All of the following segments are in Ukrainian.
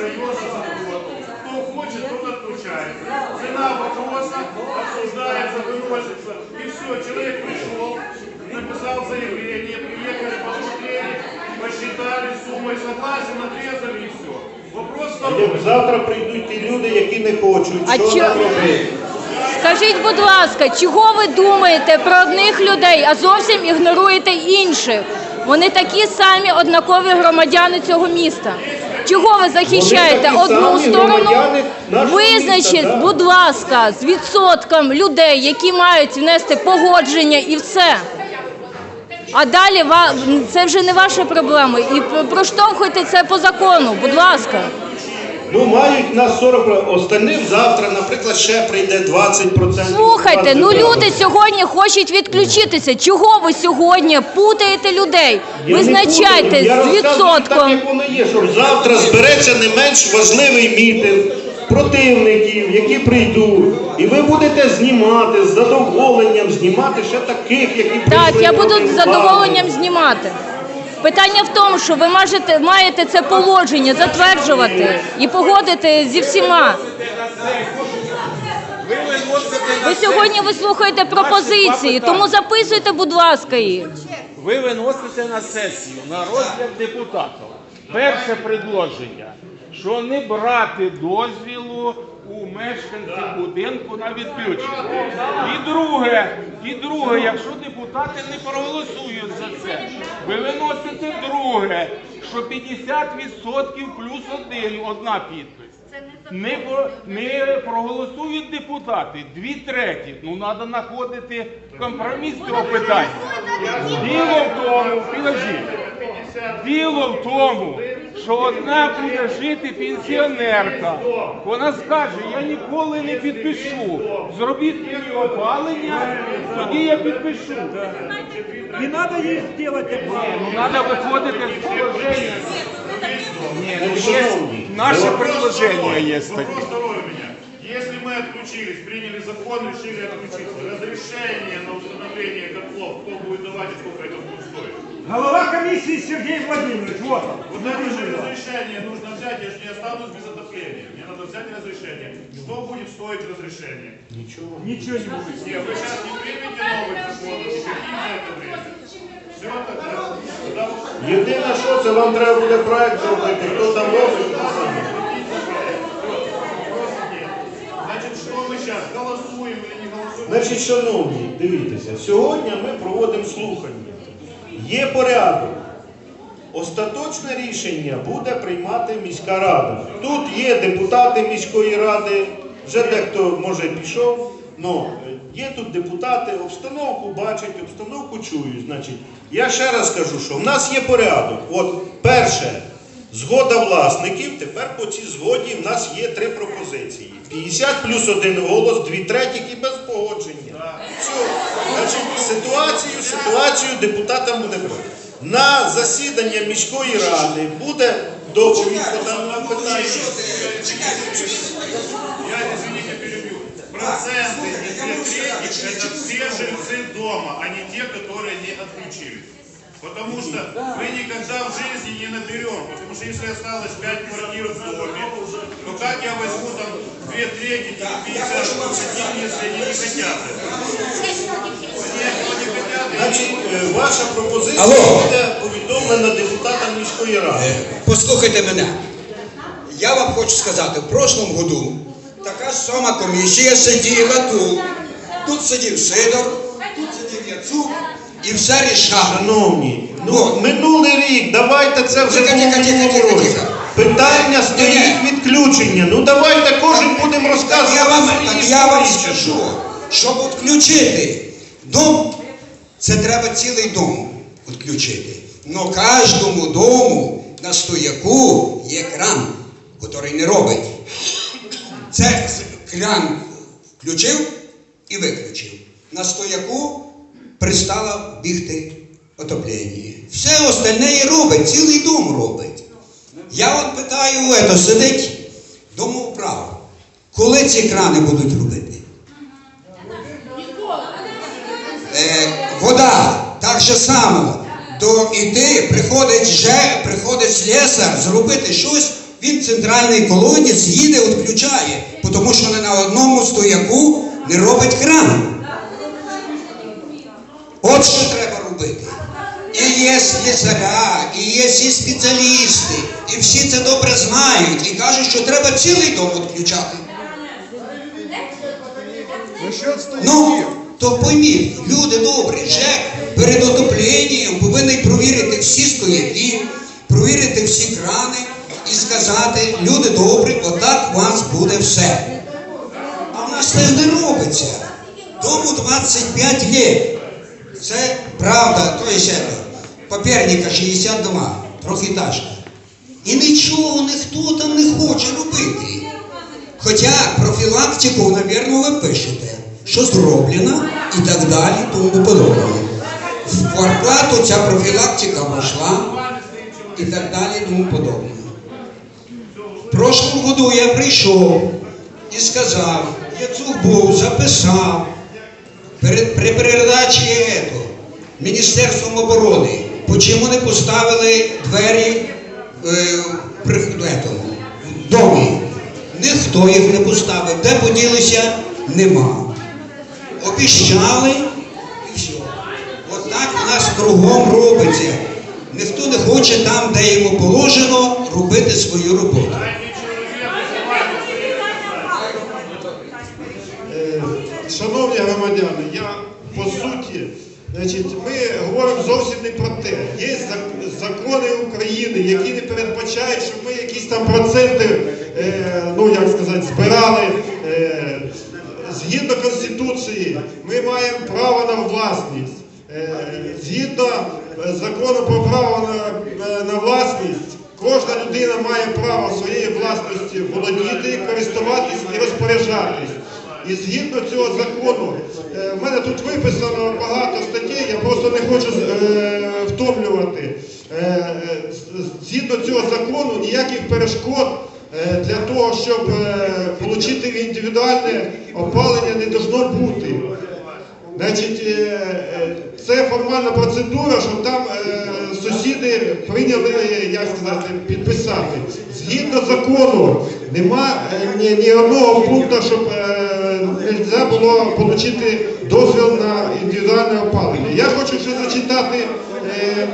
Районный завод. Кто хочет, тот отключает. Цена вопроса обсуждается, выносится. И все, человек пришел, написал заявление, приехали, посмотрели, посчитали суммой, согласен, отрезали и все. Вопрос второй. Завтра прийдуть ті люди, які не хочуть. А що чо- нам робити? Скажіть, будь ласка, чого ви думаєте про одних людей, а зовсім ігноруєте інших? Вони такі самі однакові громадяни цього міста. Чого ви захищаєте одну сторону? Визначіть, будь ласка, з відсотком людей, які мають внести погодження і все. А далі це вже не ваші проблеми. І пр- проштовхуйте це по закону, будь ласка. Ну, мають нас 40%. Остальним завтра, наприклад, ще прийде 20%. Слухайте, ну 20%. люди сьогодні хочуть відключитися. Чого ви сьогодні путаєте людей? Я не Визначайте. Я з розказую Так, як воно є, щоб завтра збереться не менш важливий мітинг противників, які прийдуть. І ви будете знімати з задоволенням, знімати ще таких, які прийшли. Так, я буду з задоволенням знімати. Питання в тому, що ви маєте, маєте це положення затверджувати і погодити зі всіма. Ви сьогодні вислухаєте пропозиції, тому записуйте, будь ласка, їх. Ви виносите на сесію на розгляд депутатів. Перше предложення, що не брати дозвілу у мешканців будинку на відключення. І друге, і друге, якщо депутати не проголосують за це, ви виносите друге, що 50% плюс один, одна підпис. Не, не проголосують депутати, дві треті. Ну, треба знаходити компроміс цього питання. Діло в тому, підожди, діло в тому, що одна буде жити пенсіонерка. Вона скаже, я ніколи не підпишу. Зробіть мені опалення, тоді я підпишу. Не надо ей сделать это. Ну, треба виходити з положення. Ні, ну, Ну, є, шановні, наше вопрос предложення є Вопрос таке. второй у меня. Если мы отключились, приняли закон, решили отключиться, разрешение на установление котлов, кто будет давать и сколько это будет стоить? Голова комиссии Сергей Владимирович, вот он. Вот это же разрешение нужно взять, я же не останусь без отопления. Мне надо взять разрешение. Что будет стоить разрешение? Нічого. Ничего не будет. Не, вы сейчас не примете новый закон, каким за это время? Все тогда, тогда Єдине, що це вам треба буде проект зробити, хто там робить, то саме. вопросов нет. Значит, что мы сейчас, голосуем или не голосуем? Значить, шановні, дивіться, сьогодні ми проводимо слухання. Є порядок. Остаточне рішення буде приймати міська рада. Тут є депутати міської ради, вже дехто може пішов. Ну, є тут депутати, обстановку бачать, обстановку чують. Значить, я ще раз кажу, що в нас є порядок. От перше, згода власників. Тепер по цій згоді в нас є три пропозиції: 50 плюс один голос, дві третіх і без погодження. Все. Значить, ситуацію, ситуацію депутатам буде брати. На засідання міської ради буде доповідь по даному питанню. Я, извините, перебью. Проценты и две трети – это все жильцы дома, а не те, которые не отключились. Потому что мы никогда в жизни не наберем. Потому что если осталось 5 квартир в доме, то как я возьму там две трети или 50 площадей, если они не хотят Значить, е, ваша пропозиція Алло. буде повідомлена депутатам міської ради. Послухайте мене. Я вам хочу сказати, в прошлому году така ж сама комісія сиділа тут. Тут сидів Сидор, тут сидів Яцук і все рішали. Шановні, ну минулий рік, давайте це вже Тихо, в тихо, минулому тихо, році. тихо. Питання стоїть відключення. Ну давайте кожен будемо Так розказувати. я вам, так я вам скажу, щоб відключити дом, це треба цілий дом відключити. Но кожному дому на стояку є кран, який не робить. Це кран включив і виключив. На стояку пристало бігти отоплення. Все остальне і робить, цілий дом робить. Я от питаю, ето сидить домоуправа. Коли ці крани будуть робити? Так же само. До іти приходить же, приходить слесар зробити щось, Він центральний колодязь їде, відключає, тому що не на одному стояку не робить кран. От що треба робити. І є слісаря, і є всі спеціалісти, і всі це добре знають, і кажуть, що треба цілий дом відключати. Ну, то пойміть, люди добрі, ЖЕК перед отопленням повинен провірити всі стояки, провірити всі крани і сказати, люди добрі, отак у вас буде все. А в нас це не робиться. Дому 25 лет. Це правда, то є ще Паперника 62, трохітажка. І нічого ніхто там не хоче робити. Хоча профілактику, напевно, ви пишете, що зроблено і так далі, тому подобне. В квартплату ця профілактика війшла і так далі, тому подобне. В прошлому году я прийшов і сказав, Яцук був, записав при передачі ето, Міністерством оборони, чому не поставили двері е, в домі. Ніхто їх не поставив. Де поділися, нема. Обіщали і все. От так у нас кругом робиться. Ніхто не хоче там, де йому положено, робити свою роботу. Е, Шановні громадяни, я по суті, значить, ми говоримо зовсім не про те. Є закони України, які не передбачають, щоб ми якісь там проценти, е, ну як сказати, збирали. Е, згідно Конституції, ми маємо право на власність. Е, згідно е, закону про право на, е, на власність, кожна людина має право своєї власності володіти, користуватись і розпоряджатись. І згідно цього закону, е, в мене тут виписано багато статей, я просто не хочу е, втомлювати. Е, е, Згідно цього закону ніяких перешкод е, для того, щоб отримати індивідуальне опалення не должно бути. Значить, е, е, формальна процедура, щоб там е, сусіди прийняли, е, як сказати, підписати. Згідно закону, нема е, ні, ні одного пункту, щоб не можна було отримати дозвіл на індивідуальне опалення. Я хочу ще зачитати е,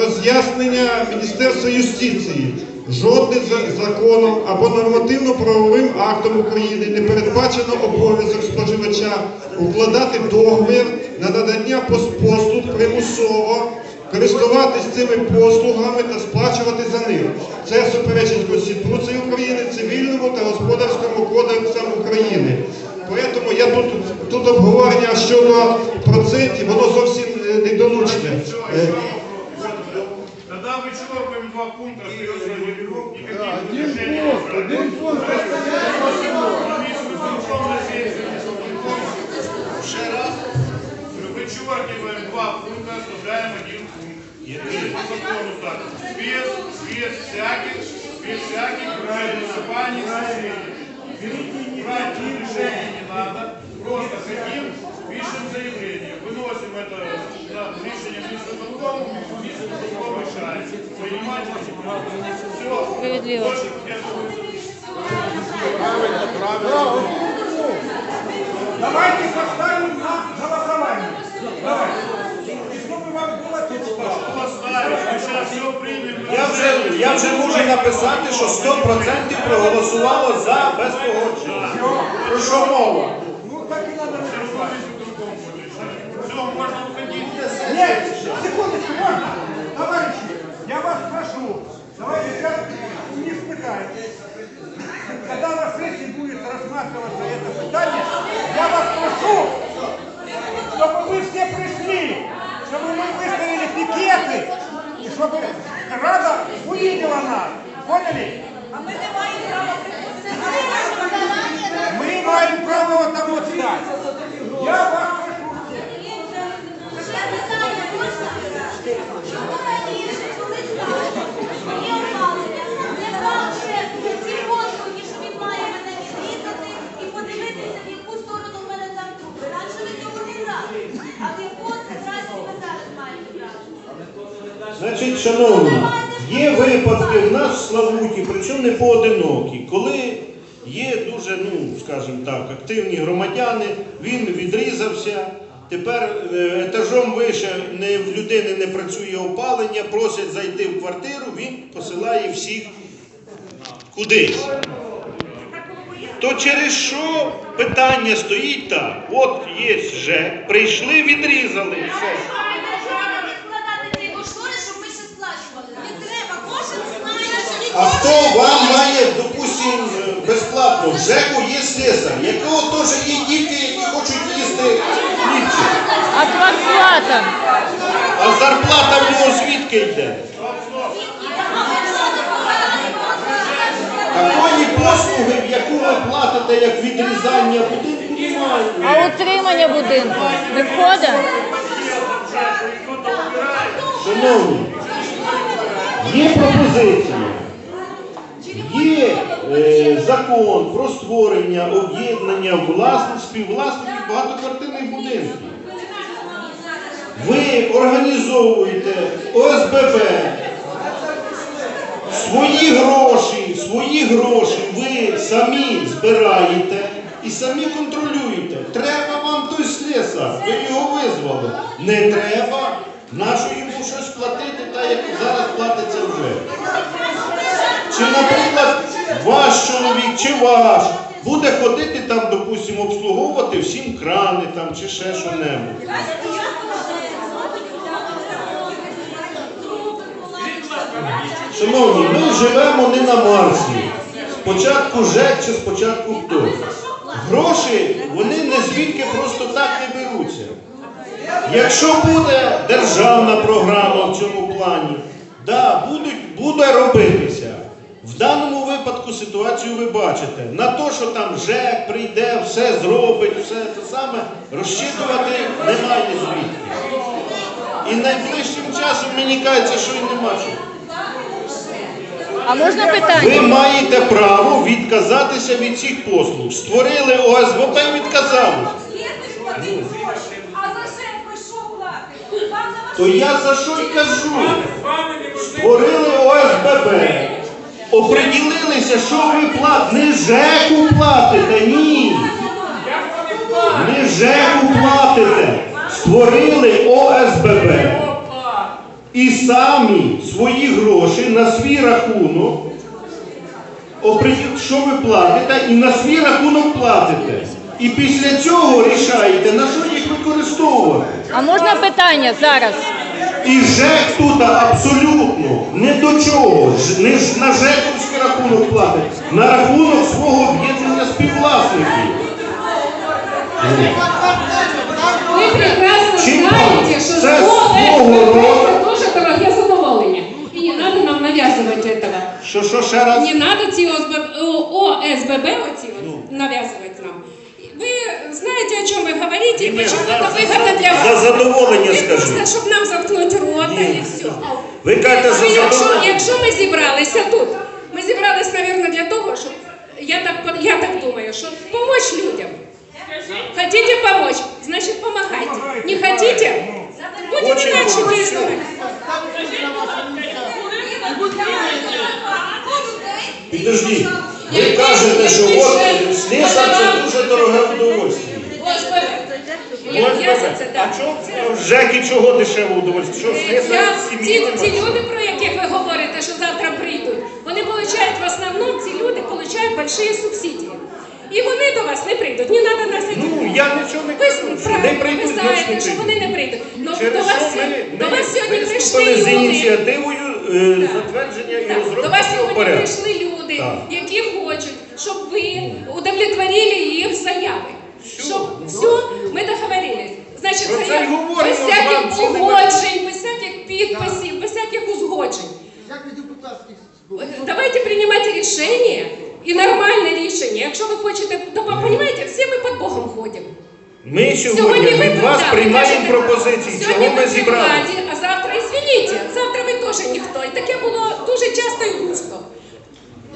роз'яснення Міністерства юстиції. Жодним законом або нормативно-правовим актом України не передбачено обов'язок споживача укладати договір на надання послуг примусово, користуватись цими послугами та сплачувати за них. Це суперечить Конституції України, цивільному та господарському кодексам України. Тому я тут, тут обговорення щодо процентів, воно зовсім е, недолучне. Тогда вычеркиваем два пункта, один пункт. Никаких решений не брать. Еще раз. Вычеркиваем два пункта, оставляем один пункт. И по закону так. Без, без всяких, без всяких голосований соседей. Брать решение не надо. Просто хотим, пишем заявление. Выносим это на решение Минсоцполкому, Минсоцполком решает. Принимать все. Справедливо. Больше я думаю, Давайте поставим на голосование. Давайте. И чтобы вам было тепло. поставить. Мы сейчас все примем. Я вже, я вже можу написати, що 100% проголосувало за без погодження. Про що мова? Значить, шановні, Є випадки в нас в Славуті, причому не поодинокі, коли є дуже, ну скажімо так, активні громадяни, він відрізався. Тепер е, етажом вище не, в людини не працює опалення, просять зайти в квартиру, він посилає всіх кудись. То через що питання стоїть так? От є ЖЕК, прийшли, відрізали. Все. Держава не вкладати цей кошторис, щоб ми ще сплачували. Не треба, кожен знає, що А хто має, допустим, безплатно? В ЖЕКу є слесар, якого теж є діти, які хочуть їсти хлібчик. А квартплата? А зарплата в нього звідки йде? Такої послуги, в яку ви платите, як відрізання будинку, немає. А утримання будинку не входить? Шановні, є пропозиція. Є е, закон про створення об'єднання власних співвласників багатоквартирних будинків. Ви організовуєте ОСББ, свої гроші, свої гроші ви самі збираєте і самі контролюєте. Треба вам той слесар, ви його визвали. Не треба, нащо йому щось платити, так як зараз платиться вже. Чи, наприклад, ваш чоловік чи ваш буде ходити там, допустимо, обслуговувати всім крани там чи ще що-небудь. Шановні, ми живемо не на Марсі. Спочатку ЖЕК чи спочатку хто. Гроші, вони не звідки просто так не беруться. Якщо буде державна програма в цьому плані, да, будуть, буде робитися. В даному випадку ситуацію ви бачите. На те, що там ЖЕК прийде, все зробить, все те саме, розчитувати немає звідки. І найближчим часом мені кажеться, що і нема чого. А можна Ви маєте право відказатися від цих послуг. Створили ОСББ і ваш То я за що й кажу? Створили ОСББ. Оприділилися, що ви платите. Не ЖЕКу платите, ні. Не ЖЕКу платите. Створили ОСББ. І самі свої гроші на свій рахунок. Що ви платите, і на свій рахунок платите. І після цього рішаєте, на що їх використовувати. А можна питання зараз? І ЖЕК тут абсолютно не до чого. Не ж на ЖЕКовський рахунок платить, на рахунок свого об'єднання співвласників. Ви прекрасно знаєте, що це это тоже задоволення. І не надо нам нав'язувати этого. Що, що ще раз? Не надо ці ОСББ, ОСББ оці нав'язувати нам. Ви знаєте, о чому ви говорите і Ні, почему вигодно для вас. За задоволення Ви скажи. просто, щоб нам заткнути рота і все. Ви кажете, за якщо, задоволення. якщо ми зібралися тут, ми зібралися, мабуть, для того, щоб, я так, я так думаю, щоб допомогти людям. Хотите помочь, значит помогайте. Не хотите, будем Очень иначе помочь. действовать. Підождіть. Ви кажете, що от слесар це дуже дороге удовольствие. А чого в ЖЕКі чого дешеве удовольствие? Що слесар сім'ї ці, ці люди, про яких ви говорите, що завтра прийдуть, вони получають в основному, ці люди получають большие субсидії. І вони до вас не прийдуть. Не треба нас Ну, я нічого не Ви кажу. що Не ви прийдуть, значить знаєте, що вони не прийдуть. Ну, Через до вас, що ми, сьогодні- до вас сьогодні прийшли з люди. ініціативою е, затвердження і Так, До вас цього сьогодні порядку. прийшли люди, Так. які хочуть, щоб ви удовлетворили їх заяви. Щоб все, ми договорились. Значить, це заяв- говоримо без всяких погоджень, без всяких підписів, без всяких узгоджень. Давайте приймати рішення і нормальне рішення. Якщо ви хочете, то розумієте, всі ми під Богом ходимо. Ми сьогодні від вас приймаємо пропозиції, Сьогодні чого ми зібрали. владі, а завтра, извините, завтра ви теж ніхто. І таке було дуже часто і густо.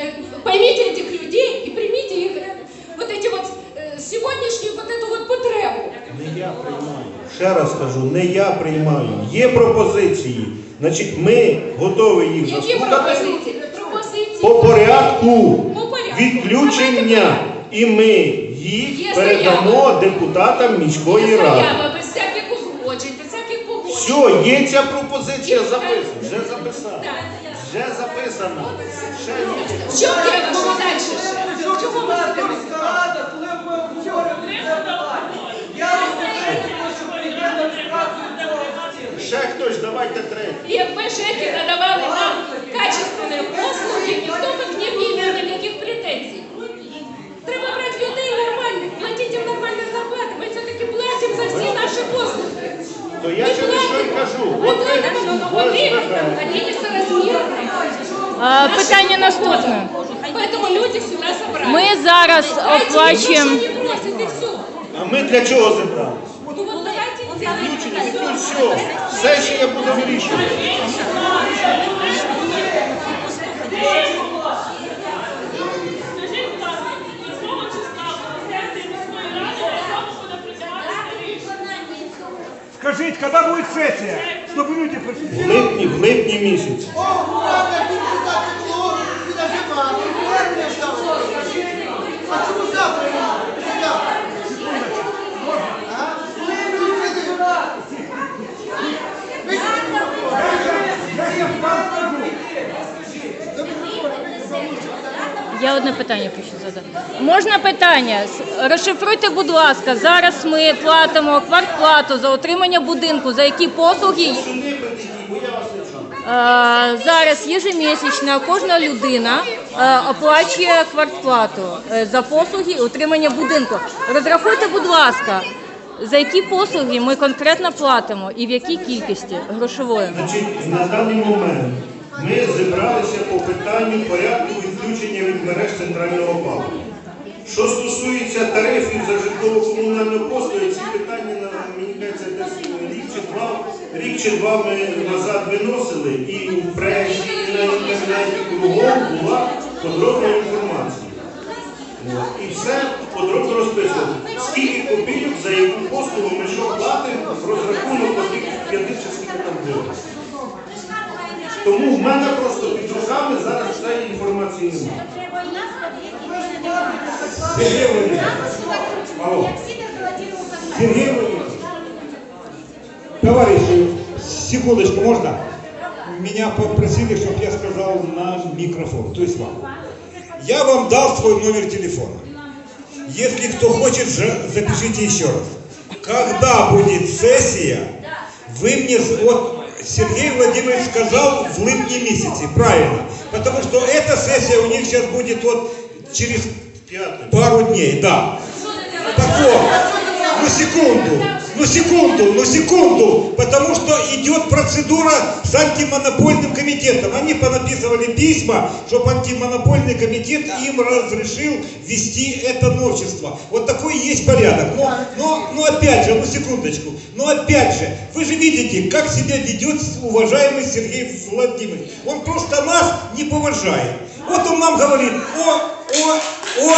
Е, Поймите этих людей і прийміть їх, е, вот эти вот е, сьогоднішню вот эту вот потребу. Не я приймаю. Ще раз кажу, не я приймаю. Є пропозиції. Значить, ми готові їх Які заслухати пропозиції? Пропозиції. по порядку По порядку. відключення. І ми їх Є передамо заява. депутатам міської Є ради. заява без всяких узгоджень, без всяких погоджень. Все, є ця пропозиція записана. Вже записана. Вже записана. Ще ні. В чому треба що далі ще? Чого ви сидите? Ще хтось, давайте третій. Якби ЖЕКи надавали нам качественні послуги, ніхто б не мав ніяких претензій. Треба брати людей нормальних, платити їм нормальні зарплати. Ми все-таки платимо за всі наші послуги. То я Ми через що й кажу. Ми От ви платимо, но ось время ви- там, они несоразмерны. А, питання наступне. Поэтому люди сюда собрались. Ми зараз Дайте им оплачуємо. то, что они просят, и все. А ми для чого зібралися? Ну вот давайте Включення, відключ все. Сесія буде вирішувати. Скажіть, будь ласка, якого числа сесії міської ради особа буде приймати рішення? Скажите, когда будет сессия? Чтобы люди пришли. В липні, в липні місяці. Я одне питання хочу задати. Можна питання? Розшифруйте, будь ласка, зараз ми платимо квартплату за отримання будинку, за які послуги. Е, Зараз єжемісячно кожна людина е, оплачує квартплату е, за послуги і отримання будинку. Розрахуйте, будь ласка, за які послуги ми конкретно платимо і в якій кількості грошової. Значить, на даний момент ми зібралися по питанню порядку відключення від мереж центрального опалення. Що стосується тарифів за житлово-комунальну послугу, ці питання мені кажеться, десь два, рік чи два ми назад виносили, і у пресі, і на інтернеті кругом була подробна інформація. І все подробно розписано. Скільки копійок за яку послугу ми що платимо в розрахунок одних 50 чи скільки там гривень. Тому в мене просто під руками зараз цієї інформації немає. Сергій Володимирович. Сергій Володимирович. Товарищи, секундочку, можно? Меня попросили, чтобы я сказал на микрофон, то есть вам. Я вам дал свой номер телефона. Если кто хочет, запишите еще раз. Когда будет сессия, вы мне... Вот Сергей Владимирович сказал в липне месяце, правильно. Потому что эта сессия у них сейчас будет вот через. Пару дней, да. Так вот, ну секунду, ну секунду, ну секунду, потому что идет процедура с антимонопольным комитетом. Они понаписывали письма, чтобы антимонопольный комитет им разрешил вести это новшество. Вот такой есть порядок. Но, но, но опять же, ну секундочку, но опять же, вы же видите, как себя ведет уважаемый Сергей Владимирович. Он просто нас не поважает. Вот он нам говорит, о, о, о,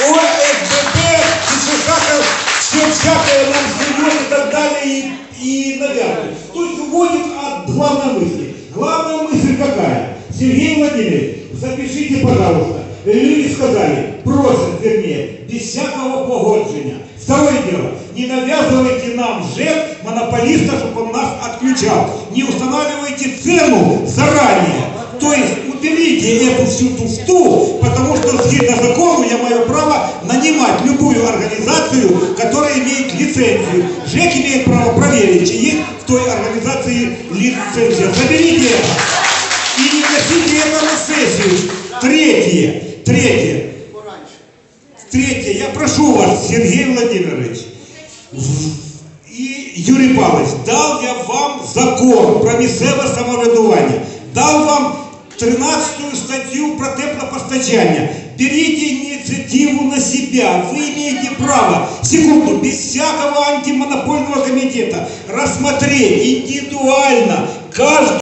о, СББ, и всякое, все всякое нам живет и так далее, и, и навязывает. То есть уводит от главной мысли. Главная мысль какая? Сергей Владимирович, запишите, пожалуйста. Люди сказали, просят, вернее, без всякого погоджения. Второе дело, не навязывайте нам ЖЭК, монополиста, чтобы он нас отключал. Не устанавливайте цену заранее. То есть уберите эту всю туфту, потому что згідно закону я маю право нанимать любую организацию, которая имеет лицензию. ЖЭК имеет право проверить, чи есть в той организации лицензия. Заберите это. И не носите это на сессию. Третье. Третье. Третье. Я прошу вас, Сергей Владимирович, і Юрій Павлович, дав я вам закон про місцеве самоврядування, дав вам 13 статью про теплопостачання. Берите инициативу на себя. Вы имеете право, секунду, без всякого антимонопольного комитета, рассмотреть индивидуально каждую